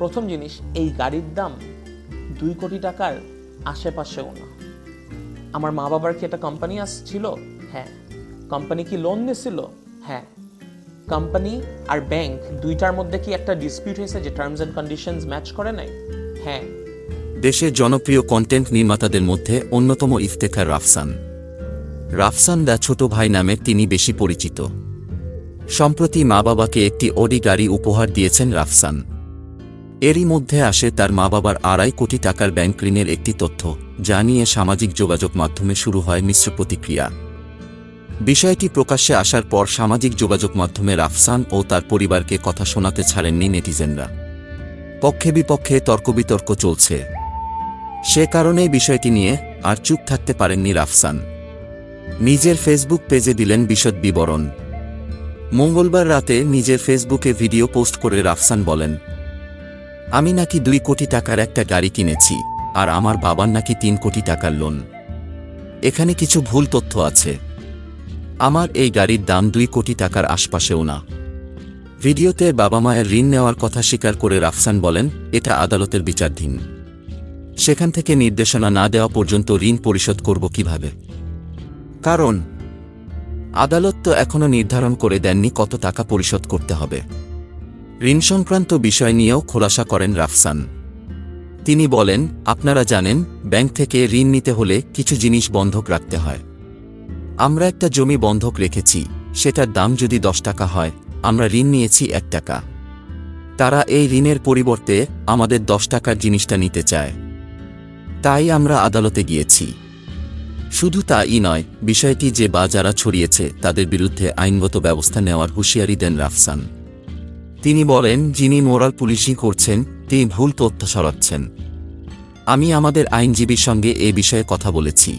প্রথম জিনিস, এই গাড়ির দাম দুই কোটি টাকার আশেপাশেও না। আমার মা বাবার কি একটা কোম্পানি ছিল হ্যাঁ। কোম্পানি কি লোন নিয়েছিল হ্যাঁ। কোম্পানি আর ব্যাংক দুইটার মধ্যে কি একটা ডিসপিউট হয়েছে যে টার্মস অ্যান্ড কন্ডিশনস ম্যাচ করে নাই? হ্যাঁ। দেশের জনপ্রিয় কন্টেন্ট নির্মাতাদের মধ্যে অন্যতম ইফতেখার রাফসান। রাফসান দা ছোট ভাই নামে তিনি বেশি পরিচিত। সম্প্রতি মা বাবাকে একটি অডি গাড়ি উপহার দিয়েছেন রাফসান। এরই মধ্যে আসে তার মা বাবার আড়াই কোটি টাকার ব্যাংক ঋণের একটি তথ্য, যা নিয়ে সামাজিক যোগাযোগ মাধ্যমে শুরু হয় মিশ্র প্রতিক্রিয়া। বিষয়টি প্রকাশ্যে আসার পর সামাজিক যোগাযোগ মাধ্যমে রাফসান ও তার পরিবারকে কথা শোনাতে ছাড়েননি নেটিজেনরা। পক্ষে বিপক্ষে তর্কবিতর্ক চলছে। সে কারণেই বিষয়টি নিয়ে আর চুপ থাকতে পারেননি রাফসান। নিজের ফেসবুক পেজে দিলেন বিশদ বিবরণ। মঙ্গলবার রাতে নিজের ফেসবুকে ভিডিও পোস্ট করে রাফসান বলেন আমি নাকি দুই কোটি টাকার একটা গাড়ি কিনেছি, আর আমার বাবার নাকি তিন কোটি টাকার লোন। এখানে কিছু ভুল তথ্য আছে। আমার এই গাড়ির দাম দুই কোটি টাকার আশপাশেও না। ভিডিওতে বাবা মায়ের ঋণ নেওয়ার কথা স্বীকার করে রাফসান বলেন, এটা আদালতের বিচারধীন। সেখান থেকে নির্দেশনা না দেওয়া পর্যন্ত ঋণ পরিশোধ করব কীভাবে? কারণ, আদালত তো এখনও নির্ধারণ করে দেননি কত টাকা পরিশোধ করতে হবে। ঋণ সংক্রান্ত বিষয় নিয়েও খোলাসা করেন রাফসান। তিনি বলেন, আপনারা জানেন, ব্যাংক থেকে ঋণ নিতে হলে কিছু জিনিস বন্ধক রাখতে হয়। আমরা একটা জমি বন্ধক রেখেছি, সেটার দাম যদি দশ টাকা হয়, আমরা ঋণ নিয়েছি এক টাকা। তারা এই ঋণের পরিবর্তে আমাদের দশ টাকার জিনিসটা নিতে চায়। তাই আমরা আদালতে গিয়েছি। শুধু তাই নয়, বিষয়টি যে বা যারা ছড়িয়েছে, তাদের বিরুদ্ধে আইনগত ব্যবস্থা নেওয়ার হুঁশিয়ারি দেন রাফসান। তিনি বলেন, যিনি মোরাল পুলিশি করছেন, তিনি ভুল তথ্য সরাচ্ছেন। আমি আমাদের আইনজীবীর সঙ্গে এ বিষয়ে কথা বলেছি।